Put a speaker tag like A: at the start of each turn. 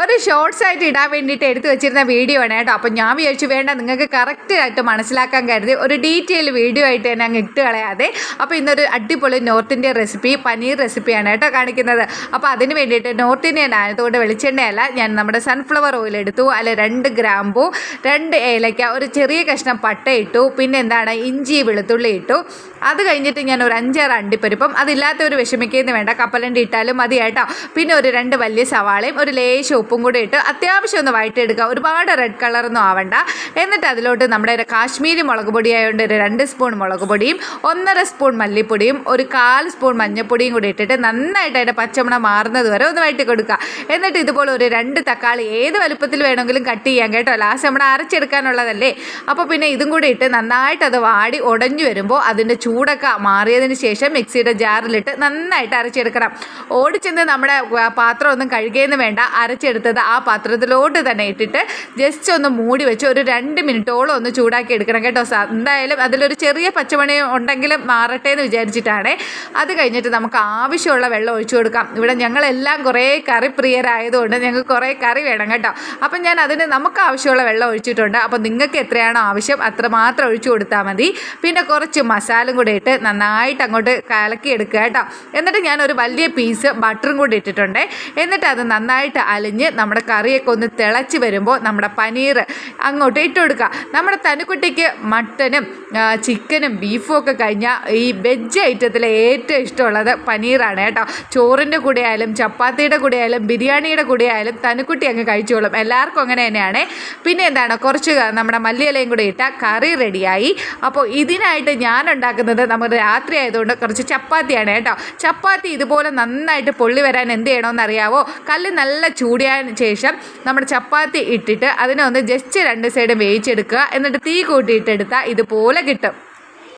A: ഒരു ഷോർട്സ് ആയിട്ട് ഇടാൻ വേണ്ടിയിട്ട് എടുത്തു വെച്ചിരുന്ന വീഡിയോ ആണ് കേട്ടോ. അപ്പം ഞാൻ വിചാരിച്ചു വേണ്ട നിങ്ങൾക്ക് കറക്റ്റ് ആയിട്ട് മനസ്സിലാക്കാൻ കരുതി ഒരു ഡീറ്റെയിൽ വീഡിയോ ആയിട്ട് തന്നെ അങ്ങ് ഇട്ട് കളയാതെ. അപ്പോൾ ഇന്നൊരു അടിപൊളി നോർത്ത് ഇന്ത്യൻ റെസിപ്പി പനീർ റെസിപ്പിയാണ് കേട്ടോ കാണിക്കുന്നത്. അപ്പോൾ അതിന് വേണ്ടിയിട്ട് നോർത്ത് ഇന്ത്യൻ ആയതുകൊണ്ട് വെളിച്ചെണ്ണയല്ല ഞാൻ നമ്മുടെ സൺഫ്ലവർ ഓയിൽ എടുത്തു. അല്ലെ രണ്ട് ഗ്രാമ്പു രണ്ട് ഏലയ്ക്ക ഒരു ചെറിയ കഷ്ണം പട്ട ഇട്ടു. പിന്നെ എന്താണ് ഇഞ്ചി വെളുത്തുള്ളി ഇട്ടു. അത് കഴിഞ്ഞിട്ട് ഞാൻ ഒരു അഞ്ചാറ് അണ്ടിപ്പരിപ്പും അതില്ലാത്തവർ വിഷമിക്കുന്നു വേണ്ട കപ്പലണ്ടി ഇട്ടാലും മതി കേട്ടോ. പിന്നെ ഒരു രണ്ട് വലിയ സവാളയും ഒരു ലേശം ഉപ്പും കൂടി ഇട്ട് അത്യാവശ്യം ഒന്ന് വഴറ്റിയെടുക്കുക. ഒരുപാട് റെഡ് കളറൊന്നും ആവണ്ട. എന്നിട്ട് അതിലോട്ട് നമ്മുടെ കാശ്മീരി മുളക് പൊടി ആയതുകൊണ്ട് ഒരു രണ്ട് സ്പൂൺ മുളക് പൊടിയും ഒന്നര സ്പൂൺ മല്ലിപ്പൊടിയും ഒരു കാൽ സ്പൂൺ മഞ്ഞൾപ്പൊടിയും കൂടി ഇട്ടിട്ട് നന്നായിട്ട് അതിന്റെ പച്ചമണം മാറുന്നത് വരെ ഒന്ന് വഴറ്റി കൊടുക്കുക. എന്നിട്ട് ഇതുപോലെ ഒരു രണ്ട് തക്കാളി ഏത് വലുപ്പത്തിൽ വേണമെങ്കിലും കട്ട് ചെയ്യാം കേട്ടോ. ലാസ്റ്റ് നമ്മൾ അരച്ചെടുക്കാനുള്ളതല്ലേ. അപ്പോൾ പിന്നെ ഇതും കൂടി ഇട്ട് നന്നായിട്ട് അത് വാടി ഉടഞ്ഞു വരുമ്പോൾ അതിന്റെ ചൂടൊക്കെ മാറിയതിന് ശേഷം മിക്സിയുടെ ജാറിലിട്ട് നന്നായിട്ട് അരച്ചെടുക്കണം. ഓടിച്ചെന്ന് നമ്മുടെ പാത്രം ഒന്നും കഴുകിയെന്ന് വേണ്ട. അരച്ചെടുത്തത് ആ പാത്രത്തിലോട്ട് തന്നെ ഇട്ടിട്ട് ജസ്റ്റ് ഒന്ന് മൂടി വെച്ച് ഒരു രണ്ട് മിനിറ്റോളം ഒന്ന് ചൂടാക്കി എടുക്കണം കേട്ടോ എന്തായാലും അതിലൊരു ചെറിയ പച്ചമണി ഉണ്ടെങ്കിലും മാറട്ടെ എന്ന് വിചാരിച്ചിട്ടാണ്. അത് കഴിഞ്ഞിട്ട് നമുക്ക് ആവശ്യമുള്ള വെള്ളം ഒഴിച്ചു കൊടുക്കാം. ഇവിടെ ഞങ്ങളെല്ലാം കുറേ കറി പ്രിയരായതുകൊണ്ട് ഞങ്ങൾക്ക് കുറേ കറി വേണം കേട്ടോ. അപ്പം ഞാൻ അതിന് നമുക്ക് ആവശ്യമുള്ള വെള്ളം ഒഴിച്ചിട്ടുണ്ട്. അപ്പം നിങ്ങൾക്ക് എത്രയാണോ ആവശ്യം അത്ര മാത്രം ഒഴിച്ചു കൊടുത്താൽ മതി. പിന്നെ കുറച്ച് മസാലയും കൂടെ ഇട്ട് നന്നായിട്ട് അങ്ങോട്ട് കലക്കി എടുക്കുക കേട്ടോ. എന്നിട്ട് ഞാൻ ഒരു വലിയ പീസ് ബട്ടറും കൂടി ഇട്ടിട്ടുണ്ട്. എന്നിട്ട് അത് നന്നായിട്ട് അലിഞ്ഞ് നമ്മുടെ കറിയൊക്കെ ഒന്ന് തിളച്ച് വരുമ്പോൾ നമ്മുടെ പനീർ അങ്ങോട്ട് ഇട്ട് കൊടുക്കുക. നമ്മുടെ തനുക്കുട്ടിക്ക് മട്ടനും ചിക്കനും ബീഫും ഒക്കെ കഴിഞ്ഞാൽ ഈ വെജ് ഐറ്റത്തിൽ ഏറ്റവും ഇഷ്ടമുള്ളത് പനീറാണ് കേട്ടോ. ചോറിന്റെ കൂടെ ആയാലും ചപ്പാത്തിയുടെ കൂടെ ആയാലും ബിരിയാണിയുടെ കൂടെ ആയാലും തനുക്കുട്ടി അങ്ങ് കഴിച്ചോളും. എല്ലാവർക്കും അങ്ങനെ തന്നെയാണ്. പിന്നെ എന്താണ് കുറച്ച് നമ്മുടെ മല്ലിയിലയും കൂടെ ഇട്ടാൽ കറി റെഡിയായി. അപ്പോൾ ഇതിനായിട്ട് ഞാൻ ഉണ്ടാക്കുന്നത് നമ്മൾ രാത്രി ആയതുകൊണ്ട് കുറച്ച് ചപ്പാത്തിയാണ് കേട്ടോ. ചപ്പാത്തി ഇതുപോലെ നന്നായിട്ട് പൊള്ളി വരാൻ എന്ത് ചെയ്യണമെന്ന് അറിയാവോ? കല്ല് നല്ല ചൂടിയതിന് ശേഷം നമ്മുടെ ചപ്പാത്തി ഇട്ടിട്ട് അതിനെ ഒന്ന് ജസ്റ്റ് രണ്ട് സൈഡും വേവിച്ചെടുക്കുക. എന്നിട്ട് തീ കൂട്ടിയിട്ടെടുത്താൽ ഇതുപോലെ കിട്ടും.